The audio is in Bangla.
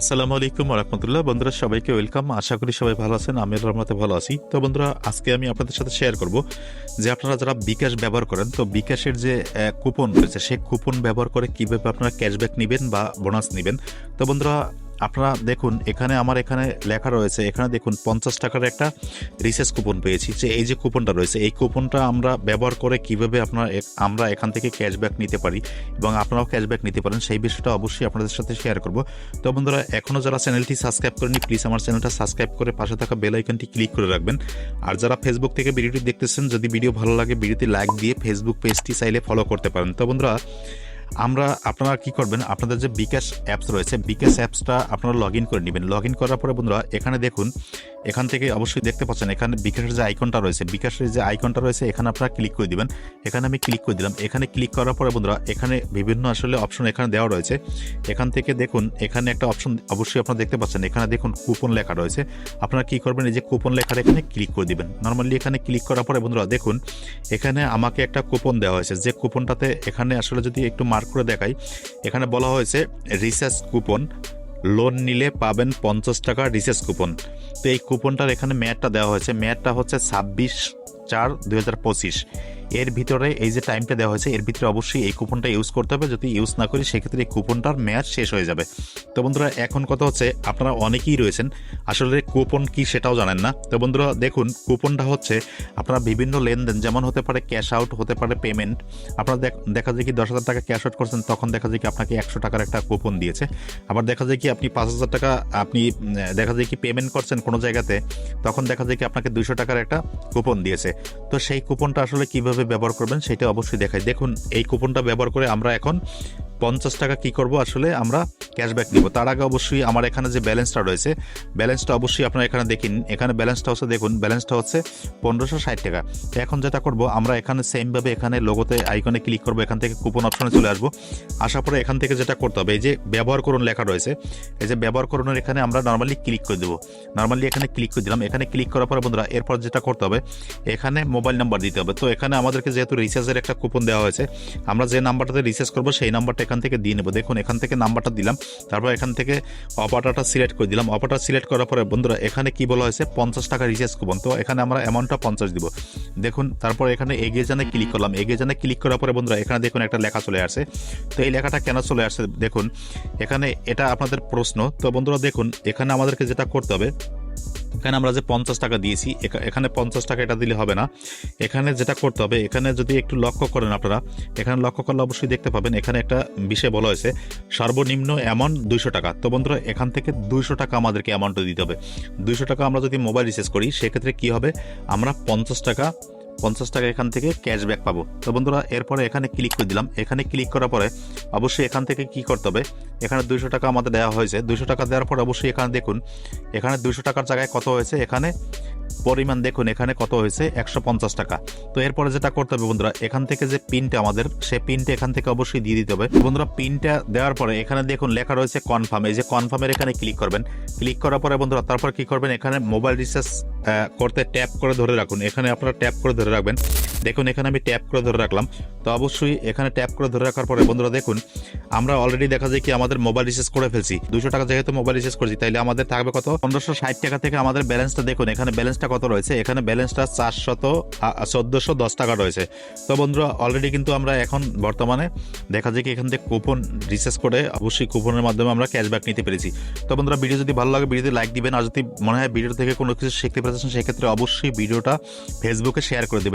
আসসালামু আলাইকুম রহমতুল্লাহ বন্ধুরা, সবাইকে ওয়েলকাম। আশা করি সবাই ভালো আছেন আমি রহমতে ভালো আছি। তো বন্ধুরা, আজকে আমি আপনাদের সাথে শেয়ার করব যে আপনারা যারা বিকাশ ব্যবহার করেন, তো বিকাশের যে কুপন রয়েছে, সেই কুপন ব্যবহার করে কীভাবে আপনারা ক্যাশব্যাক নেবেন বা বোনাস নেবেন। তো বন্ধুরা আপনারা দেখুন, এখানে আমার এখানে লেখা রয়েছে, এখানে দেখুন, পঞ্চাশ টাকার একটা রিসেস কুপন পেয়েছি। যে এই যে কুপনটা রয়েছে, এই কুপনটা আমরা ব্যবহার করে কীভাবে আপনার আমরা এখান থেকে ক্যাশব্যাক নিতে পারি এবং আপনারাও ক্যাশব্যাক নিতে পারেন, সেই বিষয়টা অবশ্যই আপনাদের সাথে শেয়ার করব। তো বন্ধুরা এখনও যারা চ্যানেলটি সাবস্ক্রাইব করেনি প্লিজ আমার চ্যানেলটা সাবস্ক্রাইব করে পাশে থাকা বেল আইকনটি ক্লিক করে রাখবেন। আর যারা ফেসবুক থেকে ভিডিওটি দেখতেছেন, যদি ভিডিও ভালো লাগে, ভিডিওতে লাইক দিয়ে ফেসবুক পেজটি চাইলে ফলো করতে পারেন। তো বন্ধুরা আমরা আপনারা কি করবেন? আপনাদের যে বিকাশ অ্যাপস রয়েছে, বিকাশ অ্যাপসটা আপনারা লগ ইন করে নেবেন। লগ ইন করার পরে বন্ধুরা, এখানে দেখুন, এখান থেকে অবশ্যই দেখতে পাচ্ছেন, এখানে বিকাশের যে আইকনটা রয়েছে, বিকাশের যে আইকনটা রয়েছে, এখানে আপনারা ক্লিক করে দিবেন। এখানে আমি ক্লিক করে দিলাম। এখানে ক্লিক করার পরে বন্ধুরা, এখানে বিভিন্ন আসলে অপশন এখানে দেওয়া রয়েছে। এখান থেকে দেখুন, এখানে একটা অপশন অবশ্যই আপনারা দেখতে পাচ্ছেন। এখানে দেখুন কুপন লেখা রয়েছে। আপনারা কি করবেন? এই যে কুপন লেখার এখানে ক্লিক করে দিবেন। নর্মালি এখানে ক্লিক করার পরে বন্ধুরা, দেখুন, এখানে আমাকে একটা কুপন দেওয়া হয়েছে। যে কুপনটাতে এখানে আসলে যদি একটু মার্ক করে দেখাই। এখানে বলা হয়েছে রিসার্চ কুপন, লোন নিলে পাবেন পঞ্চাশ টাকা রিসার্চ কুপন। তো এই কুপনটার এখানে মেয়াদটা দেওয়া হয়েছে। মেয়াদটা হচ্ছে ছাব্বিশ চার দুই হাজার পঁচিশ। এর ভিতরে এই যে টাইমটা দেওয়া হয়েছে, এর ভিতরে অবশ্যই এই কুপনটা ইউজ করতে হবে। যদি ইউজ না করি, সেক্ষেত্রে এই কুপনটার মেয়াদ শেষ হয়ে যাবে। তো বন্ধুরা, এখন কথা হচ্ছে, আপনারা অনেকেই রয়েছেন, আসলে কুপন কি সেটাও জানেন না। তো বন্ধুরা, দেখুন, কুপনটা হচ্ছে, আপনারা বিভিন্ন লেনদেন, যেমন হতে পারে ক্যাশ আউট হতে পারে পেমেন্ট আপনারা দেখ- যায় কি দশ হাজার টাকা ক্যাশ আউট করছেন, তখন দেখা যায় কি আপনাকে একশো টাকার একটা কুপন দিয়েছে। আবার দেখা যায় কি আপনি পাঁচ হাজার টাকা, আপনি দেখা যায় কি পেমেন্ট করছেন কোনো জায়গাতে, তখন দেখা যায় কি আপনাকে দুইশো টাকার একটা কুপন দিয়েছে। তো সেই কুপনটা আসলে কীভাবে ব্যবহার করবেন সেটা অবশ্যই দেখাই। দেখুন, এই কুপনটা ব্যবহার করে আমরা এখন পঞ্চাশ টাকা কি করব? আসলে আমরা ক্যাশব্যাক নিব। তার আগে অবশ্যই আমার এখানে যে ব্যালেন্সটা রয়েছে ব্যালেন্সটা অবশ্যই আপনারা এখানে দেখিন। এখানে ব্যালেন্সটা হচ্ছে, দেখুন ব্যালেন্সটা হচ্ছে পনেরোশো ষাট টাকা। এখন যেটা করব, আমরা এখানে সেমভাবে এখানে লোগোতে আইকনে ক্লিক করব, এখান থেকে কুপন অপশনে চলে আসব। আসার পরে এখান থেকে যেটা করতে হবে, এই যে ব্যবহার করুন লেখা রয়েছে, এই যে ব্যবহার করুনের এখানে আমরা নর্মালি ক্লিক করে দেবো। নর্মালি এখানে ক্লিক করে দিলাম। এখানে ক্লিক করার পরে বন্ধুরা, এরপর যেটা করতে হবে, এখানে মোবাইল নাম্বার দিতে হবে। তো এখানে আমাদেরকে যেহেতু রিচার্জের একটা কুপন দেওয়া হয়েছে, আমরা যে নাম্বারটাতে রিচার্জ করব, সেই নাম্বারটা এখান থেকে দিয়ে নেব। দেখুন, এখান থেকে নাম্বারটা দিলাম। তারপর এখান থেকে অপারটা সিলেক্ট করে দিলাম। অপারটা সিলেক্ট করার পরে বন্ধুরা, এখানে কি বলা হয়েছে? পঞ্চাশ টাকা রিচার্জ কুপন তো এখানে আমরা অ্যামাউন্টটা পঞ্চাশ দিব। দেখুন, তারপর এখানে এগিয়ে জানে ক্লিক করলাম। এগিয়ে জানে ক্লিক করার পরে বন্ধুরা, এখানে দেখুন একটা লেখা চলে আসে তো এই লেখাটা কেন চলে আসছে? দেখুন, এখানে এটা আপনাদের প্রশ্ন। তো বন্ধুরা, দেখুন, এখানে আমাদেরকে যেটা করতে হবে এখানে আমরা যে পঞ্চাশ টাকা দিয়েছি এখানে পঞ্চাশ টাকা এটা দিলে হবে না। এখানে যেটা করতে হবে, এখানে যদি একটু লক্ষ্য করেন আপনারা, এখানে লক্ষ্য করলে অবশ্যই দেখতে পাবেন, এখানে একটা বিষয় বলা হয়েছে, সর্বনিম্ন অ্যামাউন্ট দুইশো টাকা। তো বন্ধুরা, এখান থেকে দুইশো টাকা আমাদেরকে অ্যামাউন্টটা দিতে হবে। দুইশো টাকা আমরা যদি মোবাইল রিচার্জ করি, সেক্ষেত্রে কি হবে? আমরা পঞ্চাশ টাকা পঞ্চাশ টাকা এখান থেকে ক্যাশব্যাক পাবো। তো বন্ধুরা, এরপরে এখানে ক্লিক করে দিলাম। এখানে ক্লিক করার পরে, অবশ্যই এখান থেকে কি করতে হবে? এখানে দুইশো টাকা আমাদের দেওয়া হয়েছে। দুইশো টাকা দেওয়ার পর অবশ্যই এখানে দেখুন, এখানে দুইশো টাকার জায়গায় কত হয়েছে? এখানে পরিমাণ দেখুন, এখানে কত হয়েছে? একশো পঞ্চাশ টাকা। তো এরপরে যেটা করতে হবে বন্ধুরা, এখান থেকে যে পিনটা আমাদের, সে পিনটা এখান থেকে অবশ্যই দিয়ে দিতে হবে। বন্ধুরা, পিনটা দেওয়ার পরে এখানে দেখুন লেখা রয়েছে কনফার্ম এই যে কনফার্মের এখানে ক্লিক করবেন। ক্লিক করার পরে বন্ধুরা, তারপর কি করবেন? এখানে মোবাইল রিচার্জ করতে ট্যাপ করে ধরে রাখুন। এখানে আপনারা ট্যাপ করে ধরে রাখবেন। দেখুন, এখানে আমি ট্যাপ করে ধরে রাখলাম। তো অবশ্যই এখানে ট্যাপ করে ধরে রাখার পরে বন্ধুরা দেখুন, আমরা অলরেডি দেখা যায় কি আমাদের মোবাইল রিচার্জ করে ফেলছি। দুশো টাকা যেহেতু মোবাইল রিচার্জ করছি, তাইলে আমাদের থাকবে কত? পনেরোশো ষাট টাকা থেকে আমাদের ব্যালেন্সটা দেখুন, এখানে ব্যালেন্সটা কত রয়েছে? এখানে ব্যালেন্সটা চারশত চোদ্দোশো দশ টাকা রয়েছে। তো বন্ধুরা অলরেডি কিন্তু আমরা এখন বর্তমানে দেখা যায় কি এখান থেকে কুপন রিচার্জ করে অবশ্যই কুপনের মাধ্যমে আমরা ক্যাশব্যাক নিতে পেরেছি। তো বন্ধুরা ভিডিও যদি ভালো লাগে ভিডিওতে লাইক দিবেন, আর যদি মনে হয় ভিডিও থেকে কোনো কিছু শিখতে পেরেছেন, সেক্ষেত্রে অবশ্যই ভিডিওটা ফেসবুকে শেয়ার করে দেবেন।